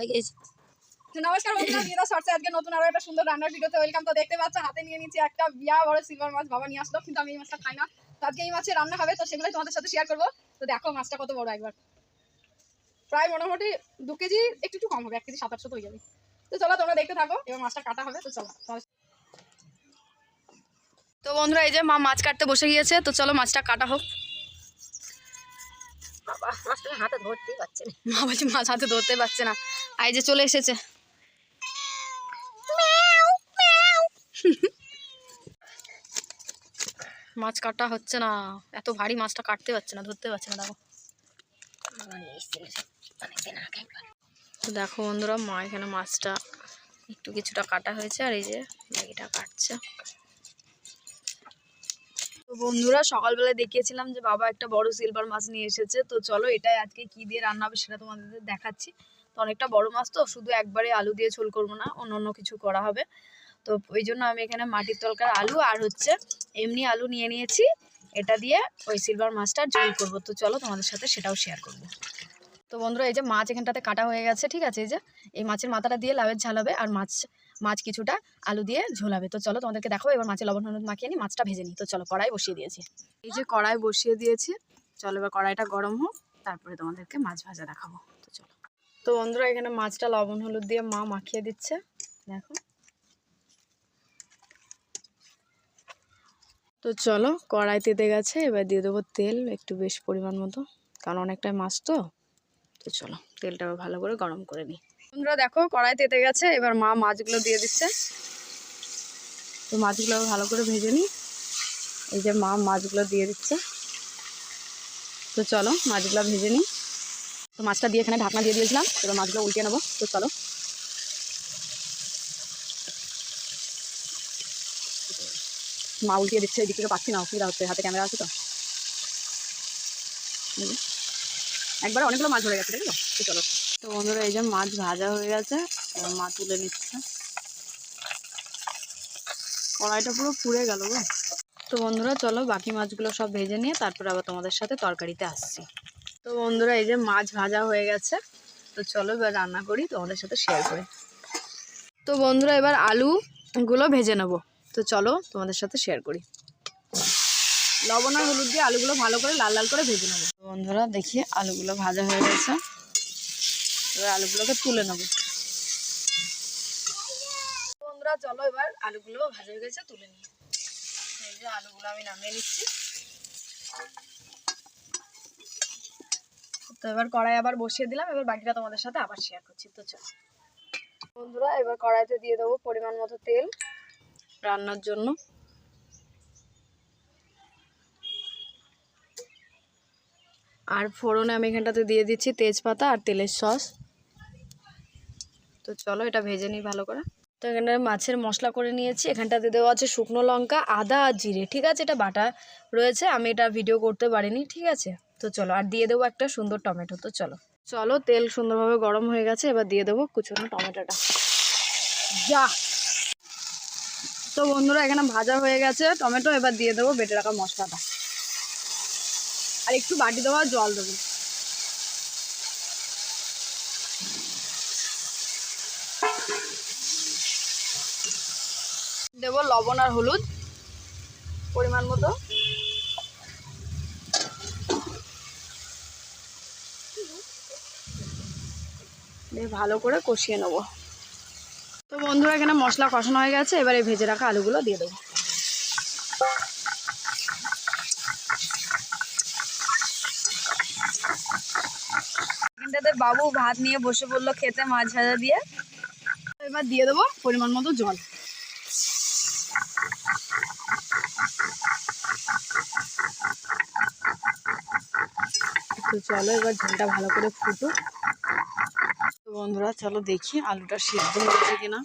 হয়ে গেছে তো নমস্কার বন্ধুরা বিয়েদা শর্টসে আজকে নতুন আরও একটা সুন্দর রান্নার ভিডিওতে ওয়েলকাম তো দেখতে পাচ্ছ হাতে নিয়ে নিচ্ছি একটা বিয়া বড় সিলভার মাছ বাবা নিয়ে আসলো কিন্তু আমি এই মাছটা খাই না। তো আজকে এই মাছের রান্না হবে তো সেগুলোই তোমাদের সাথে শেয়ার করব। তো দেখো মাছটা কত বড় একবার। প্রায় মোটামুটি দু কেজি একটু একটু কম হবে এক কেজি সাত আটশো হয়ে যাবে। তো চলো তোমরা দেখতে থাকো এবার মাছটা কাটা হবে তো চলো। তো বন্ধুরা এই যে মা মাছ কাটতে বসে গিয়েছে তো চলো মাছটা কাটা হোক। মা বলছি মাছ হাতে ধরতে পারছে না। আর এই যে চলে এসেছে। মাছ কাটা হচ্ছে না। এত ভারী মাছটা কাটতে পারছে না, ধরতে পারছে না, দেখো। দেখো বন্ধুরা, মা এখানে মাছটা একটু কিছুটা কাটা হয়েছে, আর এই যে ম্যাগিটা কাটছে। তো বন্ধুরা সকালবেলা দেখিয়েছিলাম যে বাবা একটা বড় সিলভার মাছ নিয়ে এসেছে। তো চলো, এটাই আজকে কি দিয়ে রান্না হবে সেটা তোমাদের দেখাচ্ছি। অনেকটা বড় মাছ তো, শুধু একবারে আলু দিয়ে ঝোল করব না, অন্য অন্য কিছু করা হবে। তো ওই জন্য আমি এখানে মাটির তলকার আলু আর হচ্ছে এমনি আলু নিয়ে নিয়েছি, এটা দিয়ে ওই সিলভার মাছটার ঝোল করব। তো চলো তোমাদের সাথে সেটাও শেয়ার করব। তো বন্ধুরা, এই যে মাছ এখানটাতে কাটা হয়ে গেছে, ঠিক আছে? এই যে, এই মাছের মাথাটা দিয়ে লাউয়ের ঝাল হবে আর মাছ মাছ কিছুটা আলু দিয়ে ঝোল হবে। তো চলো তোমাদেরকে দেখো, এবার মাছের লবণ হলুদ মাখিয়ে নিই মাছটা ভেজে নিই। তো চলো কড়াই বসিয়ে দিয়েছি। এই যে কড়াই বসিয়ে দিয়েছি, চলো এবার কড়াইটা গরম হোক, তারপরে তোমাদেরকে মাছ ভাজা দেখাবো। তো বন্ধুরা, এখানে মাছটা লবণ, হলুদ দিয়ে মা মাখিয়ে দিচ্ছে। দেখো। তো চলো, কড়াই তেতে গেছে, এবার দিয়ে দেবো তেল একটু বেশ পরিমাণ মতো, কারণ অনেকটাই মাছ তো। তো চলো, তেলটা ভালো করে গরম করে নিই। বন্ধুরা, দেখো, কড়াই তেতে গেছে, এবার মা মাছগুলো দিয়ে দিচ্ছে। তো মাছগুলো ভালো করে ভেজে নিই। এই যে মা মাছগুলো দিয়ে দিচ্ছে। তো চলো, মাছগুলো ভেজে নিই। তো মাছটা দিয়ে এখানে ঢাকনা দিয়ে দিয়েছিলাম, এবার মাছগুলো উল্টে নেব। তো চলো। মা উল্টিয়ে দিচ্ছে, এদিক পাচ্ছি না, অসুবিধা হচ্ছে। হাতে ক্যামেরা আছে তো? একবার অনেকগুলো মাছ ধরে গেছে দেখো তো চলো। তো বন্ধুরা, এই যে মাছ ভাজা হয়ে গেছে, এবার মা তুলে নিচ্ছে। কড়াইটা পুরো পুড়ে গেল গো। তো বন্ধুরা, চলো বাকি মাছগুলো সব ভেজে নিয়ে তারপর আবার তোমাদের সাথে তরকারিতে আসছি। তো বন্ধুরা, এই যে মাছ ভাজা হয়ে গেছে। তো চলো এবার রান্না করি, তোমাদের সাথে শেয়ার করি। তো বন্ধুরা, এবার আলুগুলো ভেজে নেব। তো চলো তোমাদের সাথে শেয়ার করি। লবণ আর হলুদ দিয়ে আলুগুলো ভালো করে লাল লাল করে ভেজে নেব। তো বন্ধুরা, দেখি আলুগুলো ভাজা হয়ে গেছে। এবার আলুগুলোকে তুলে নেব। বন্ধুরা, চলো এবার আলুগুলো ভাজা হয়ে গেছে, তুলে নিই। আলুগুলো আমি নামিয়ে নিচ্ছি। তো এবার কড়াই আবার বসিয়ে দিলাম, এবার বাকিটা তোমাদের সাথে আবার শেয়ার করছি, তো চলো। বন্ধুরা, এবার কড়াইতে দিয়ে দেবো পরিমাণ মতো তেল রান্নার জন্য। আর ফোড়নে আমি এখানটাতে দিয়ে দিচ্ছি তেজপাতা আর তেলের সস। তো চলো এটা ভেজে নিই ভালো করে। তো এখানে মাছের মশলা করে নিয়েছি। এখানটাতে দেওয়া আছে শুকনো লঙ্কা, আদা আর জিরে, ঠিক আছে? এটা বাটা রয়েছে, আমি এটা ভিডিও করতে পারিনি, ঠিক আছে? তো চলো, আর দিয়ে দেবো একটা সুন্দর টমেটো, তো চলো। চলো, তেল সুন্দরভাবে গরম হয়ে গেছে, এবার দিয়ে দেবো কুচনো টমেটোটা। যা! তো বন্ধুরা, এখানে ভাজা হয়ে গেছে টমেটো, এবার দিয়ে দেবো বেটে রাখা মশলাটা। আর একটু বাটি দেওয়া জল দেবো। দেবো লবণ আর হলুদ, পরিমাণ মতো। ভালো করে কষিয়ে নেব। তো বন্ধুরা, এখানে মশলা কষানো হয়ে গেছে, এবার এই ভেজে রাখা আলুগুলো দিয়ে দেবো। এখানটাতে বাবু ভাত নিয়ে বসে পড়ল খেতে মাছ ভাজা দিয়ে। এবার দিয়ে দেবো পরিমাণ মতো জল। তো চলো এবার ঝোলটা ভালো করে ফুটুক। তো বন্ধুরা, চলো দেখি আলুটা সিদ্ধ হয়েছে কিনা।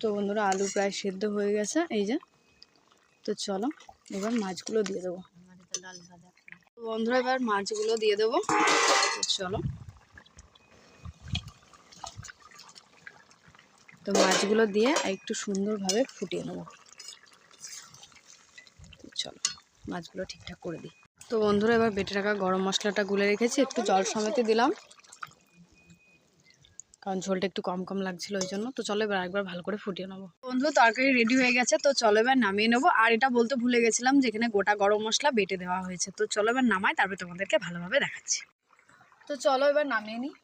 তো বন্ধুরা, আলু প্রায় সেদ্ধ হয়ে গেছে, এই যে। তো চলো এবার মাছগুলো দিয়ে দেবো। তো বন্ধুরা, এবার মাছগুলো দিয়ে দেবো। তো চলো। তো মাছগুলো দিয়ে একটু সুন্দরভাবে ফুটিয়ে নেব তো চলো মাছগুলো ঠিকঠাক করে দিই। তো বন্ধুরা, এবার বেটে রাখা গরম মশলাটা গুলে রেখেছি, একটু জল সমেতে দিলাম। কারণ ঝোলটা একটু কম কম লাগছিল ওই জন্য। তো চলো এবার একবার ভালো করে ফুটিয়ে নেব। বন্ধু, তরকারি রেডি হয়ে গেছে, তো চলো এবার নামিয়ে নেব। আর এটা বলতে ভুলে গেছিলাম যেখানে গোটা গরম মশলা বেটে দেওয়া হয়েছে। তো চলো এবার নামাই, তারপরে তোমাদেরকে ভালোভাবে দেখাচ্ছি। তো চলো এবার নামিয়ে নিই।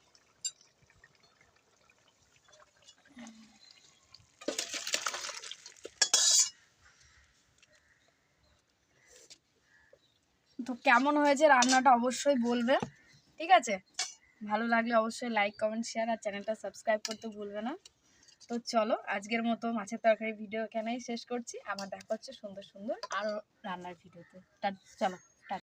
তো কেমন হয়েছে রান্নাটা অবশ্যই বলবে, ঠিক আছে? ভালো লাগলে অবশ্যই লাইক কমেন্ট শেয়ার আর চ্যানেলটা সাবস্ক্রাইব করতে ভুলবে না। তো চলো, আজকের মতো মাছের তরকারি ভিডিও এখানেই শেষ করছি। আমার দেখা হচ্ছে সুন্দর সুন্দর আরও রান্নার ভিডিওতে চলো।